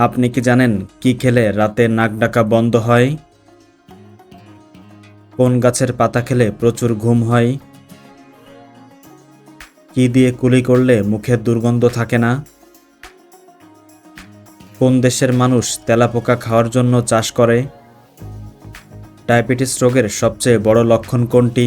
আপনি কি জানেন কি খেলে রাতে নাক ডাকা বন্ধ হয়? কোন গাছের পাতা খেলে প্রচুর ঘুম হয়? কি দিয়ে কুলি করলে মুখে দুর্গন্ধ থাকে না? কোন দেশের মানুষ তেলাপোকা খাওয়ার জন্য চাষ করে? ডায়াবেটিস রোগের সবচেয়ে বড় লক্ষণ কোনটি?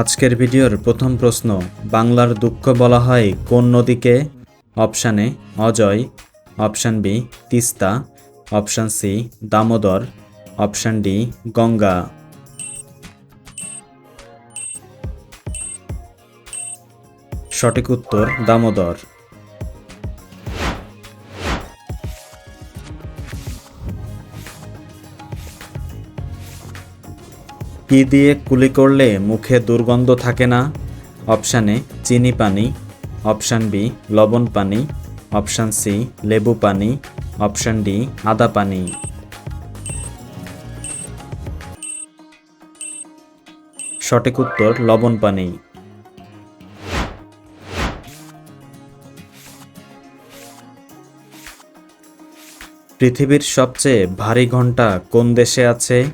আজকের ভিডিওর প্রথম প্রশ্ন, বাংলার দুঃখ বলা হয় কোন নদীকে? Option A, Ajay, option B, Teesta, option C, Damodar, option D, Ganga. সঠিক উত্তর, দামোদর। কি দিয়ে কুলি করলে মুখে দুর্গন্ধ থাকে না? অপশান এ, চিনি পানি। অপশান বি, লবণ পানি। অপশান সি, লেবু পানি। অপশান ডি, আদা পানি। সঠিক উত্তর, লবণ পানি। পৃথিবীর সবচেয়ে ভারী ঘণ্টা কোন দেশে আছে?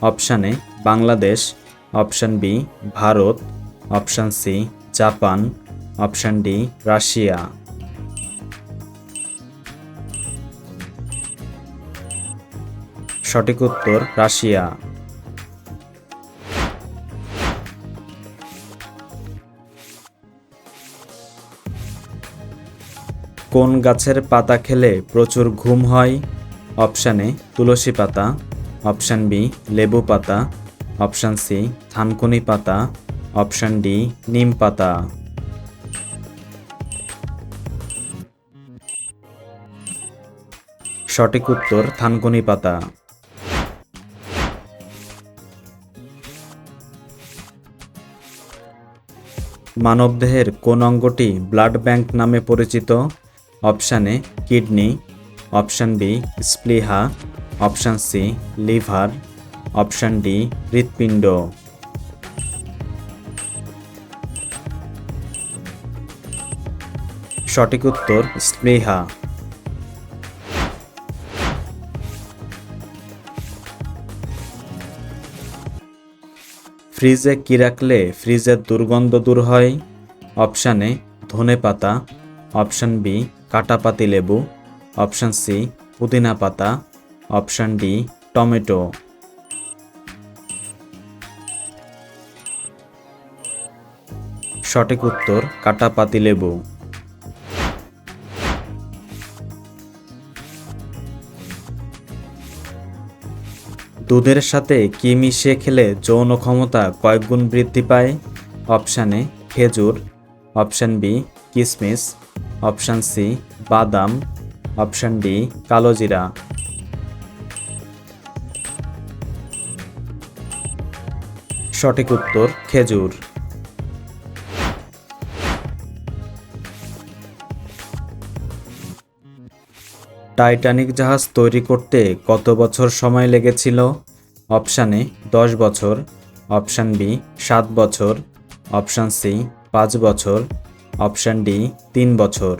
Option Bangladesh, option B, Bharat, option C, Japan, option D, Russia. সঠিক উত্তর, রাশিয়া। কোন গাছের পাতা খেলে প্রচুর ঘুম হয়? অপশানে তুলসী পাতা। অপশান বি, লেবু পাতা। অপশান সি, থানকুনি পাতা। অপশান ডি, নিম পাতা। সঠিক উত্তর, থানকুনি পাতা। মানবদেহের কোন অঙ্গটি ব্লাড ব্যাংক নামে পরিচিত? Option A, kidney. Option B স্প্লিহা option C, liver. Option D, হৃৎপিণ্ড। সঠিক উত্তর স্প্লিহা ফ্রিজে কি রাখলে ফ্রিজের দুর্গন্ধ দূর হয়? অপশান ধনে পাতা। অপশান বি কাটাপাতি লেবু। অপশান সি, পুদিনা পাতা। Option D, tomato. সঠিক উত্তর কাটাপাতি লেবু। দুধের সাথে কি মিশিয়ে খেলে যৌন ক্ষমতা কয়েক গুণ বৃদ্ধি পায়? অপশান এ, খেজুর। অপশান বি, কিসমিস। অপশান সি, বাদাম। অপশান ডি কালোজিরা সঠিক উত্তর, খেজুর। টাইটানিক জাহাজ তৈরি করতে কত বছর সময় লেগেছিল? অপশান এ, দশ বছর। অপশান বি, সাত বছর। অপশান সি, পাঁচ বছর। অপশান ডি, তিন বছর।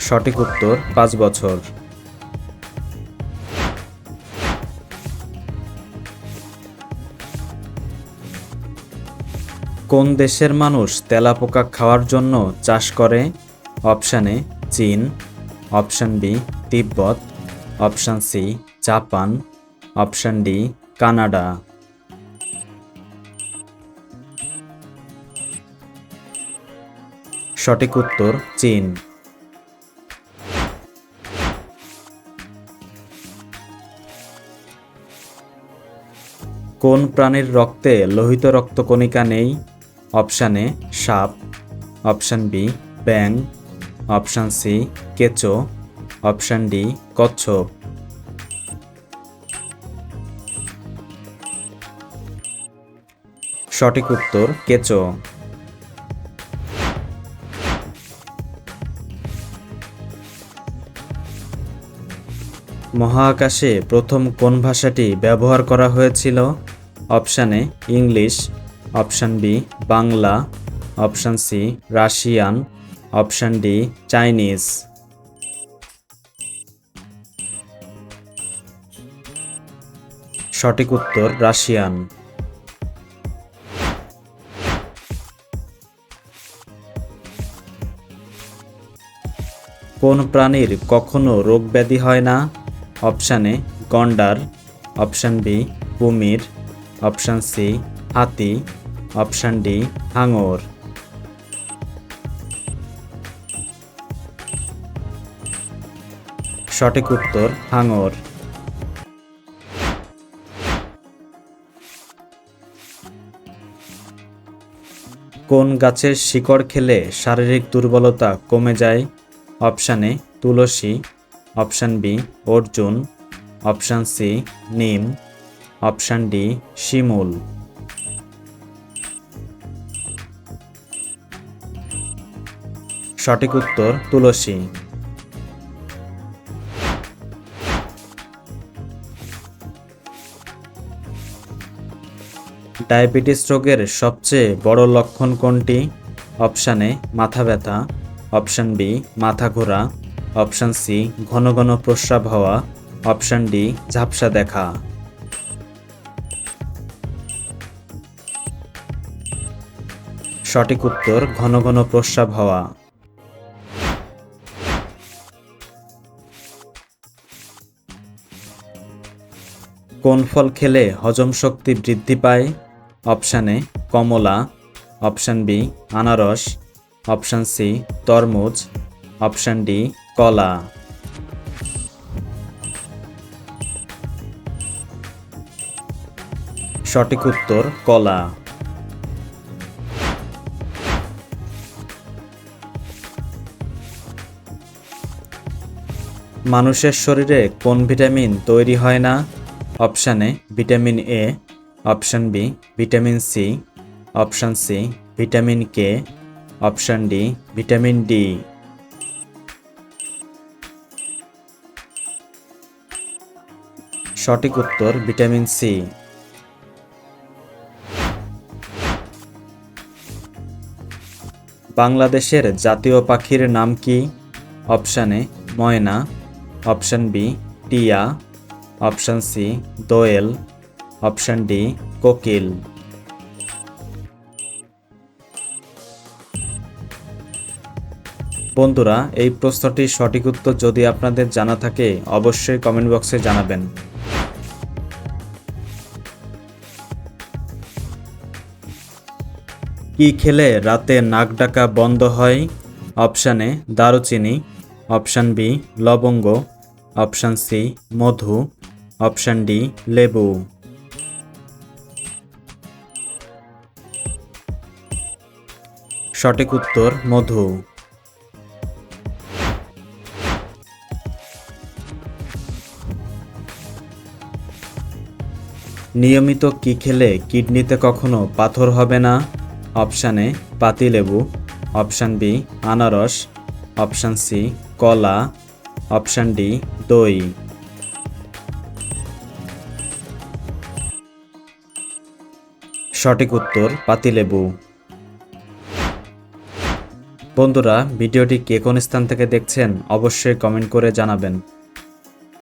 সঠিক উত্তর, পাঁচ বছর। কোন দেশের মানুষ তেলাপোকা খাওয়ার জন্য চাষ করে? অপশান এ, চীন। অপশান বি, তিব্বত। Option C, Japan. Option D, Canada. সঠিক উত্তর, চীন। কোন প্রাণীর রক্তে লোহিত রক্তকণিকা নেই? অপশান এ, সাপ, অপশান বি ব্যাং অপশান সি, কেঁচো, অপশান ডি, কচ্ছপ। সঠিক উত্তর, কেঁচো। মহাকাশে প্রথম কোন ভাষাটি ব্যবহার করা হয়েছিল? Option A English option B, Bangla, option C, Russian, option D, Chinese. সঠিক উত্তর, রাশিয়ান। কোন প্রাণীর কখনো রোগ ব্যাধি হয় না? অপশান এ, গন্ডার। অপশান বি, কুমির। অপশান সি, হাতি। অপশান ডি, হাঙর। সঠিক উত্তর, হাঙর। কোন গাছের শিকড় খেলে শারীরিক দুর্বলতা কমে যায়? Option A, Tulsi. Option B, অর্জুন। অপশান সি, নিম। অপশান ডি, শিমুল। সঠিক উত্তর তুলসী। ডায়াবেটিস রোগের সবচেয়ে বড় লক্ষণ কোনটি? অপশান এ, মাথা ব্যথা। অপশান বি, মাথা ঘোরা। অপশান সি, ঘন ঘন প্রস্রাব হওয়া। অপশান ডি, ঝাপসা দেখা। সঠিক উত্তর, ঘন ঘন প্রস্রাব হওয়া। কোন ফল খেলে হজম শক্তি বৃদ্ধি পায়? অপশান এ, কমলা। অপশান বি, আনারস। অপশান সি, তরমুজ। অপশান ডি, কলা। সঠিক উত্তর, কলা। মানুষের শরীরে কোন ভিটামিন তৈরি হয় না? Option A vitamin A option B vitamin C option C vitamin K option D vitamin D সঠিক উত্তর ভিটামিন সি বাংলাদেশের জাতীয় পাখির নাম কি? অপশান এ ময়না, অপশান বি টিয়া অপশান সি, দোয়েল। অপশান ডি, কোকিল। বন্ধুরা, এই প্রশ্নটির সঠিক উত্তর যদি আপনাদের জানা থাকে, অবশ্যই কমেন্ট বক্সে জানাবেন। কি খেলে রাতে নাক ডাকা বন্ধ হয়? অপশান এ, দারুচিনি। অপশান বি, লবঙ্গ। অপশান সি, মধু। অপশান ডি, লেবু। সঠিক উত্তর, মধু। নিয়মিত কি খেলে কিডনিতে কখনো পাথর হবে না? অপশানে পাতিলেবু অপশান বি, আনারস। অপশান সি, কলা। অপশান ডি, দই। সঠিক উত্তর পাতিলেবু। বন্ধুরা ভিডিওটি কে কোন স্থান থেকে দেখছেন অবশ্যই কমেন্ট করে জানাবেন।